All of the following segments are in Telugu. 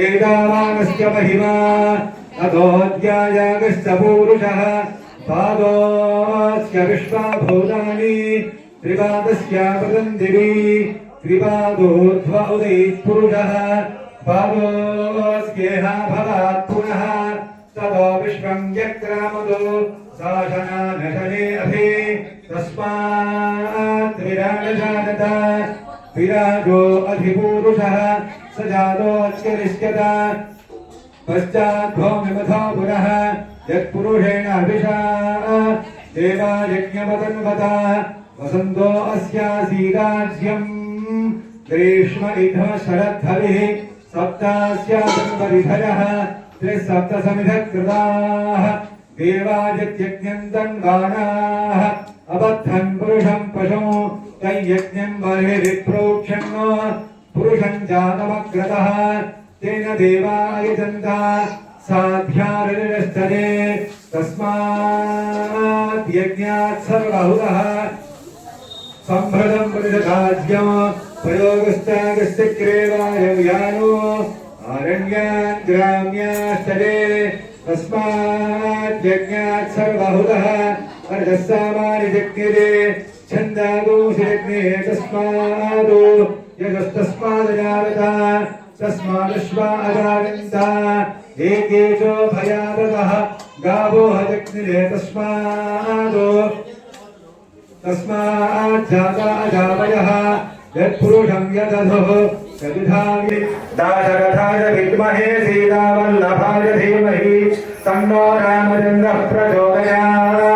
वेदावानस्य महिमा अधोऽध्यायागश्च पूरुषः पादोऽस्य विश्वाभूतानि त्रिपादस्यामृतन्दिवि त्रिपादोर्ध्व उदैः पुरुषः पादोऽस्येह भवात् पुनः ततो विश्वं यक्रामदो शासनानशने अभि तस्मात् विराजजानत विराजो अधिपूरुषः स जातोऽच्यरिष्यत पश्चाद्भौमिमथो पुनः यत्पुरुषेण अभिषा देवा यज्ञवतन्वत वसन्तो अस्यासीदाज्यम् ग्रीष्म इधः शरद्धविः सप्तास्यासन्वरिधयः त्रिसप्तसमिधः कृताः देवायज्ञम् तन्वानाः अबद्धन् पुरुषम् पशु तैयज्ञम् बहिरिप्रोक्षन् पुरुषम् जातमग्रतः तेन देवायजन्त साध्यारिष्टते तस्मात् यज्ञात् सर्वहुतः सम्भृतम् पुरुषराज्यम् प्रयोगस्तागस्य क्रेवायम् यानो आरण्यान् ग्राम्यास्तरे तस्मात् यज्ञात् सर्वहुतः अर्धस्सामानि जज्ञिरे छन्दादोषयज्ञे तस्मादो यजस्तस्मादजारता तस्मादश्वा अजायन्त एकेशो भयावतः गावो हजग्निरे तस्मादो तस्माज्जाता अजावयः यत्पुरुषं यदधुः यदुधामि दाशरथाय विद्महे सीतावल्लभाय धीमहि तन्नो रामचन्द्रः प्रचोदयात्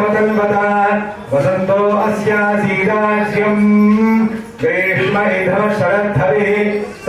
جاگت پوتا وسند اویاراجی گریشم شردھری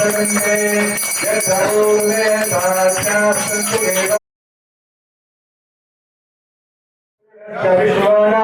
सर्वे यदौले साक्षात् सुखेन कविश्वान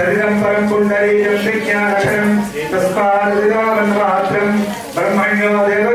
ശരീരം പരം പുണ്ടരീരം വിജ്ഞാനകരം തസ്മാത് പിതാവൻ പാത്രം. ബ്രഹ്മണ്യോ ദേവ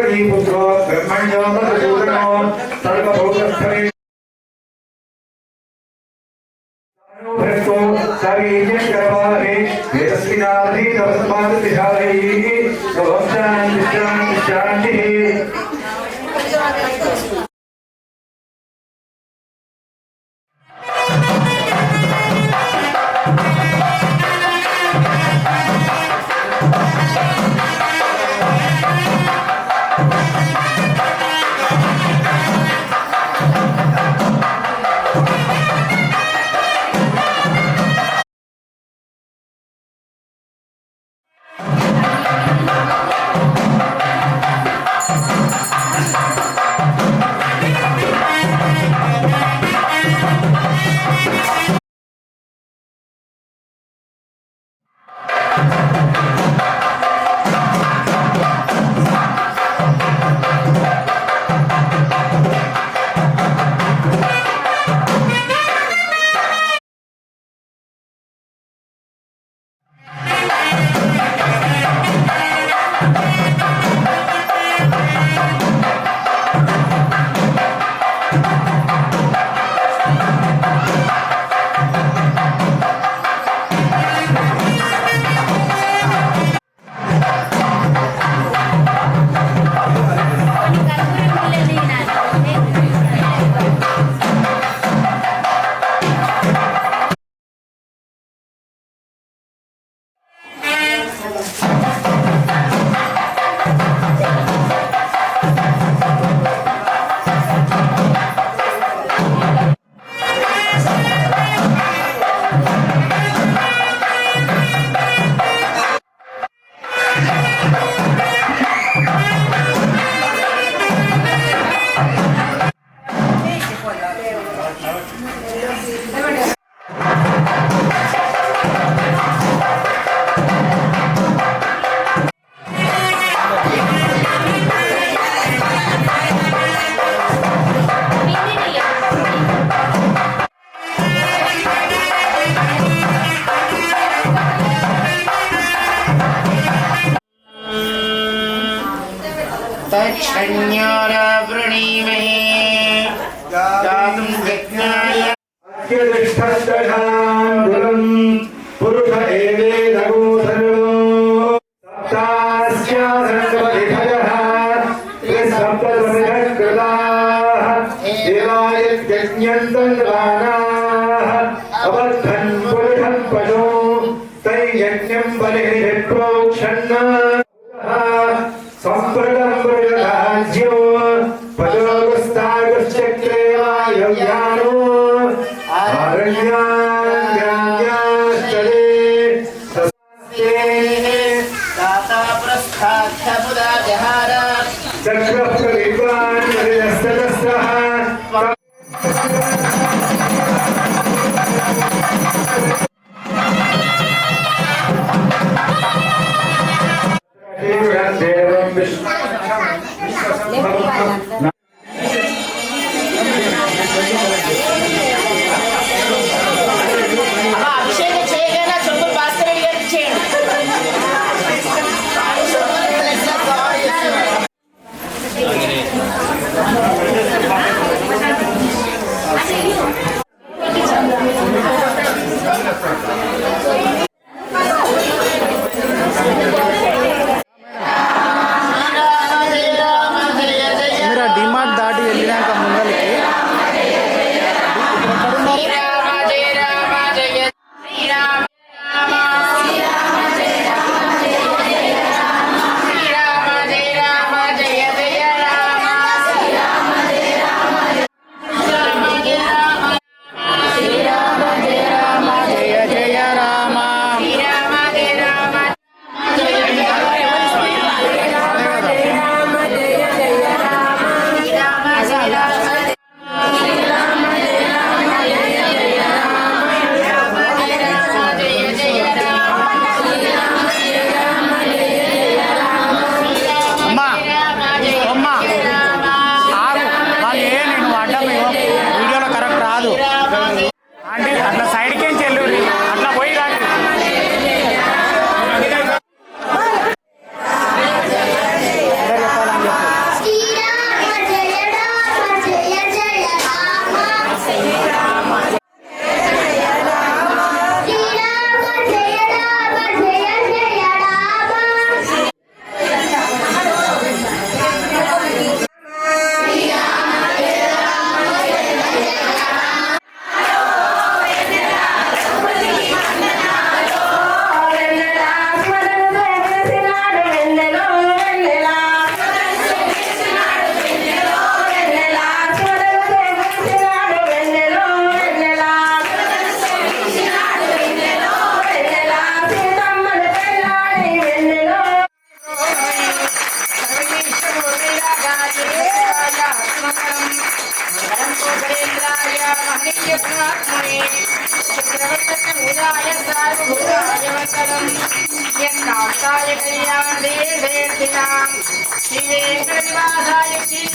Give it a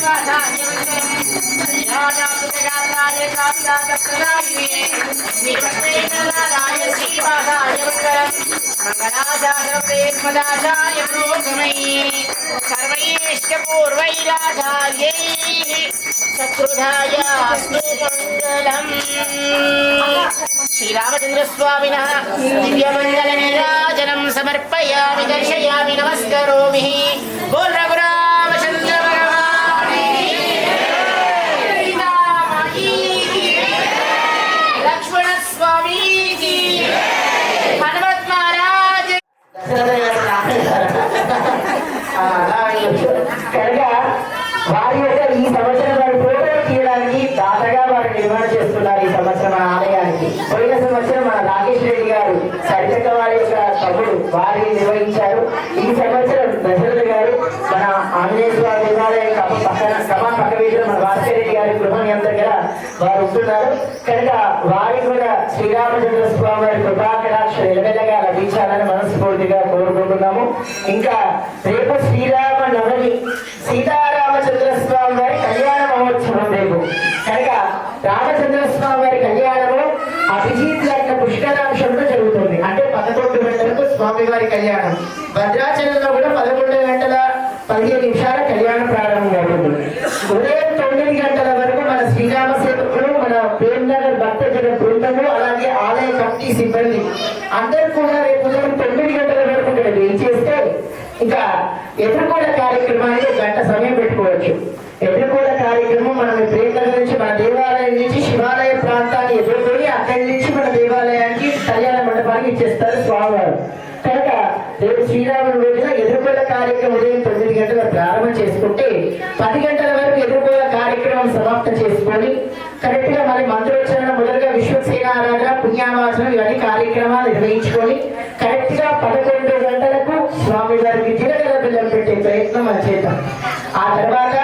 శ్రీవేంకటనివాసాయ శ్రీనివాసాయ కళ్యాణాయ కాళిదాసప్రదాయినే శ్రీవత్రేంద్రనాథాయ శ్రీనివాసాయ మంగళం మంగళాచార్యేశ్వదాచార్య పురోగమై సర్వైష్టపూర్వైరాచార్యై సకృధాయ కనుక వారి యొక్క ఈ సంవత్సరం వారి ప్రోగ్రాం తీయడానికి దాతగా వారు నిర్మాణం చేస్తున్నారు ఈ సంవత్సరం మన ఆలయానికి. పోయిన సంవత్సరం మన రాకేష్ రెడ్డి గారు సరితక్క వారి యొక్క తమ్ముడు వారిని నిర్వహించారు. ఈ సంవత్సరం దశరథ గారు మన ఆంజనేయ స్వామి దేవాలయం పక్కన క్రమ పక్క వీధిలో మన భాస్కర్ రెడ్డి గారి గృహం దగ్గర వారు ఉంటున్నారు. కనుక వారికి కూడా శ్రీరామచంద్ర స్వామి వారి కృపాకటాక్ష నిలవెల్లగా మనస్ఫూర్తిగా కోరుకుంటున్నాము. ఇంకా రేపు శ్రీరామ నవమి సీతారామచంద్ర స్వామి వారి కళ్యాణ మహోత్సవం రేపు. కనుక రామచంద్ర స్వామి వారి కళ్యాణము అభిజిత్ లగ్న పుష్కరాంశంలో జరుగుతుంది. అంటే పదకొండు గంటలకు స్వామి వారి కళ్యాణం. భద్రాచ కూడా పదకొండు గంటల పదిహేను నిమిషాల కళ్యాణం ప్రారంభం జన బృందము అలాగే ఆలయ కమిటీ సిబ్బంది అందరూ కూడా రేపు ఉదయం తొమ్మిది గంటల వరకు ఇక్కడ వెయిట్ చేస్తే ఇంకా ఎదుర్కోల కార్యక్రమానికి గంట సమయం పెట్టుకోవచ్చు. ఎదుర్కోల కార్యక్రమం మనం ప్రేమల నుంచి మన దేవాలయం నుంచి శివాలయ ప్రాంతాన్ని ఎదుర్కొని అక్కడి నుంచి మన దేవాలయానికి కళ్యాణ మండపానికి ఇచ్చేస్తారు స్వామివారు. కనుక రేపు శ్రీరాముని రోజున ఎదుర్కోల కార్యక్రమం ఉదయం తొమ్మిది గంటల ప్రారంభం చేసుకుంటే పది గంటల వరకు ఎదుర్కోల కార్యక్రమం సమాప్తం చేసుకొని కరెక్ట్గా మరి మంత్రోచ్చారణ మొదలుగా విశ్వసేన ఆరాధన పుణ్యావాసనం ఇవన్నీ కార్యక్రమాలు నిర్వహించుకొని కరెక్ట్గా పదకొండు గంటలకు స్వామి వారికి జీలకర్ర బిల్లం పెట్టే ప్రయత్నం మనం చేద్దాం. ఆ తర్వాత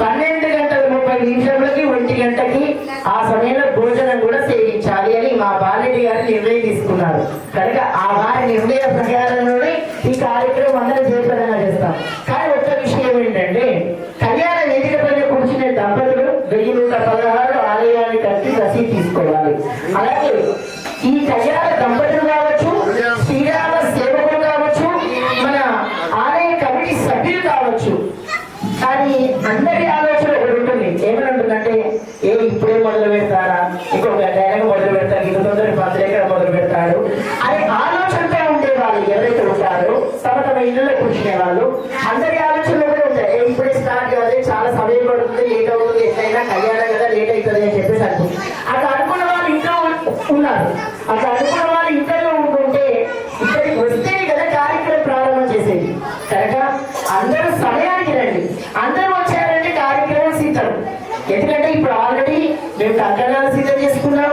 పన్నెండు గంటల ముప్పై నిమిషంలోకి ఒంటి గంటకి ఆ సమయంలో భోజనం కూడా సేవించాలి అని మా బాలరెడ్డి గారు నిర్ణయం తీసుకున్నారు. కనుక ఆ వారి నిర్ణయ ప్రకారంలోనే ఈ కార్యక్రమం అందరం జయప్రదంగా చేస్తాం. కానీ ఒక్క తీసుకోవాలి అలాగే ఈ కళ్యాణ దంపతులు కావచ్చు శ్రీరామ సేవకులు కావచ్చు మన ఆలయ కమిటీ సభ్యులు కావచ్చు. కానీ అందరి ఆలోచన ఒకటి ఉంటుంది. ఏమని ఉంటుందంటే ఏ ఇప్పుడే మొదలు పెడతారా? ఇంకొక డైరెక్ట్ మొదలు పెడతారు. ఇంత తొందర పత్రికలు మొదలు పెడతారు అనే ఆలోచనతో ఉండే వాళ్ళు ఎవరైతే ఉంటారో తమ తమ ఇళ్ళలో కూర్చునే వాళ్ళు అందరి ఆలోచనలు కూడా ఉంటాయి. ఏ ఇప్పుడే స్టార్ట్ కాదు. చాలా సమయం పడుతుంది లేట్ అవుతుంది. ఎట్లయినా కళ్యాణం కదా లేట్ అవుతుంది అని చెప్పేసి అనుకుంటుంది అట్లా అనుకున్న వాళ్ళు ఇంట్లో అక్కడ అట్లా అనుకున్న వాళ్ళు ఇంట్లో ఉంటుంటే ఇక్కడికి వస్తేనే కదా కార్యక్రమం ప్రారంభం చేసేది. కరెక్టా? అందరూ సమయానికి రండి. అందరూ వచ్చారంటే కార్యక్రమం సిద్ధం. ఎందుకంటే ఇప్పుడు ఆల్రెడీ మేము కంకణాలు సిద్ధం చేసుకున్నాం.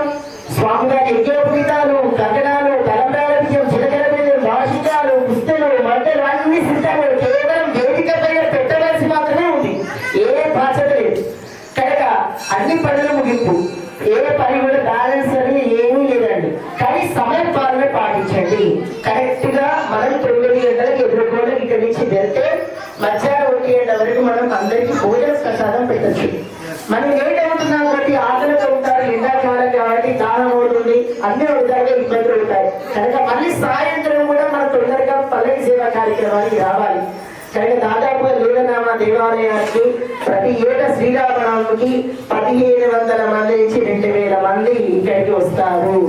స్వామి గారి యజ్ఞోపగీతాలు కంకణాలు తలంబ్రాల బియ్యం చిలకల బియ్యం భాషికాలు పుస్తలు మంటలు అన్ని సిద్ధంగా కార్యక్రమానికి రావాలి. కనుక దాదాపుగా లీలనామ దేవాలయానికి ప్రతి ఏటా శ్రీరామనవమికి పదిహేను వందల మంది నుంచి రెండు వేల మంది ఇక్కడికి వస్తారు.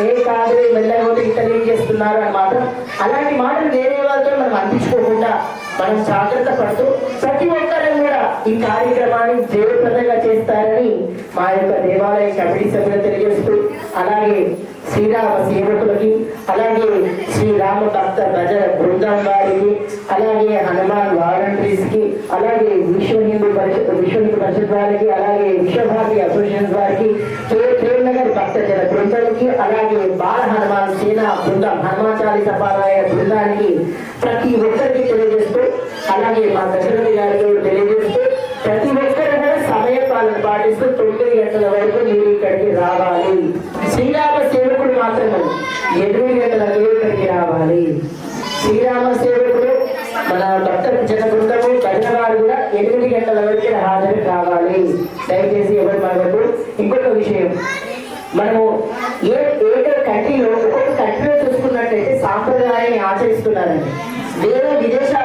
ఏ కాదు వెళ్ళకపోతే ఇంత ఏం అని మాత్రం అలాంటి మాటలు వేరే వాళ్ళతో మనం అందించుకోకుండా మనం జాగ్రత్త పడుతూ ప్రతి ఒక్కరూ కూడా ఈ కార్యక్రమాన్ని జయప్రదంగా చేస్తారని మా యొక్క దేవాలయ కమిటీ సభ్యులు తెలియజేస్తూ అలాగే శ్రీరామ సేవకులకి అలాగే శ్రీరామ భక్త ప్రజల బృందం వారికి అలాగే హనుమాన్ వాలంటీర్స్కి అలాగే విశ్వ హిందూ పరిషత్ విశ్వ హిందూ పరిషత్ వారికి అలాగే విశ్వభారతి అసోసియేషన్ వారికి కే- ప్రేమ్ నగర్ భక్త జన బృందానికి అలాగే బాల హనుమాన్ సేన బృందం హనుమాచారి చాలీస బృందానికి ప్రతి ఒక్కరికి తెలియజేస్తూ అలాగే మా దశరథి గారికి తెలియజేస్తూ పాటిస్తూ తొమ్మిది గంటల వరకు మీరు ఇక్కడికి రావాలి. శ్రీరామ సేవకుడు మాత్రమే. ఎనిమిది గంటలకు ఇక్కడికి రావాలి. శ్రీరామ సేవకుడు మన భక్త జన బృందము భజన వారు కూడా ఎనిమిది గంటల వరకు హాజరు కావాలి. దయచేసి ఎవరు మనకు ఇంకొక విషయం. మనము ఏ ఏ కంట్రీలో ఒక్కొక్క కంట్రీలో చూసుకున్నట్లయితే సాంప్రదాయాన్ని ఆచరిస్తున్నారండి. వేరే విదేశాలు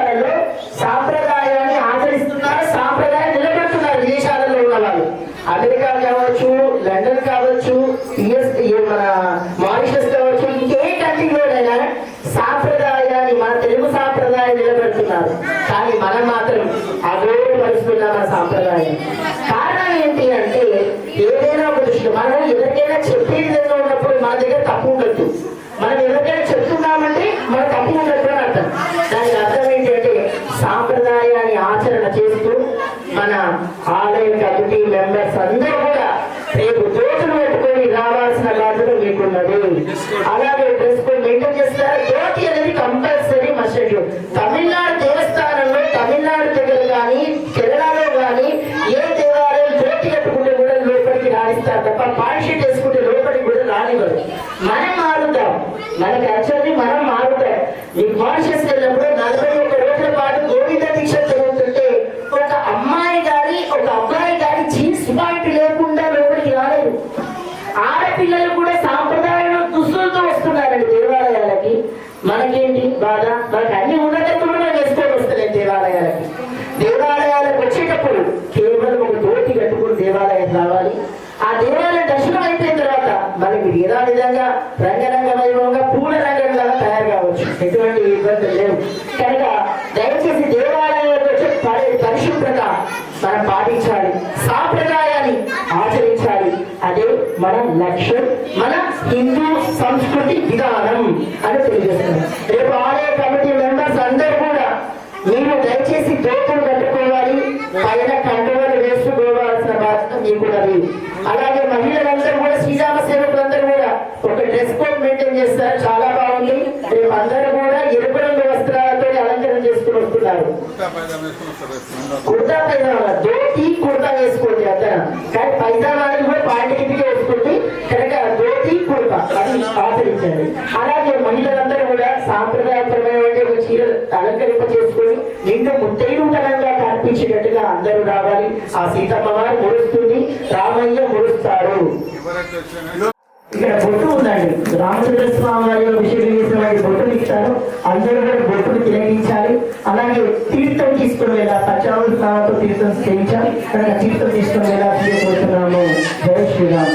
ಚಿಪ್ಪಿಡಿದೆ ನೋಡಪ್ಪ ಮಾದಿಗೆ ತಪ್ಪು mas మన లక్ష్యం మన హిందూ సంస్కృతి విధానం అని తెలియజేస్తున్నాం రేపు ఆలయ కమిటీ మెంబర్స్ అందరూ కూడా మీరు దయచేసి దోతులు కట్టుకోవాలి పైన కండువలు వేసుకోవాల్సిన బాధ్యత మీకు ఉన్నది. అలాగే మహిళలందరూ కూడా శ్రీరామ సేవకులందరూ కూడా ఒక డ్రెస్ కోడ్ మెయింటైన్ చేస్తారు. చాలా బాగుంది. రేపు అందరూ కూడా ఎరుపు రంగు వస్త్రాలతో అలంకరణ చేసుకుని వస్తున్నారు. కుర్తా పైజామా ధోతి కుర్తా వేసుకోండి అతను కానీ పైజామాలు కూడా పాయింట్ వేసుకుంటే కనుక ధోతి కుర్తా అది ఆచరించండి అలాగే మహిళలందరూ కూడా సాంప్రదాయపరమైన ఒక చీర అలంకరింప చేసుకొని నిండు ముత్తైదుతనంగా కనిపించేటట్టుగా అందరూ రావాలి. ఆ సీతమ్మ వారు మురుస్తుంది రామయ్య మురుస్తారు ఇక్కడ బొట్టు ఉందండి. రామచంద్ర స్వామి వారి విషయం చేసిన వారి బొట్టులు ఇస్తారు అందరూ కూడా బొట్టులు తిలగించాలి అలాగే తీర్థం తీసుకుని వెళ్ళా. పచ్చావుల స్నానంతో తీర్థం చేయించాలి. కనుక తీర్థం తీసుకుని వెళ్ళా. తీయబోతున్నాము జయ శ్రీరామ్.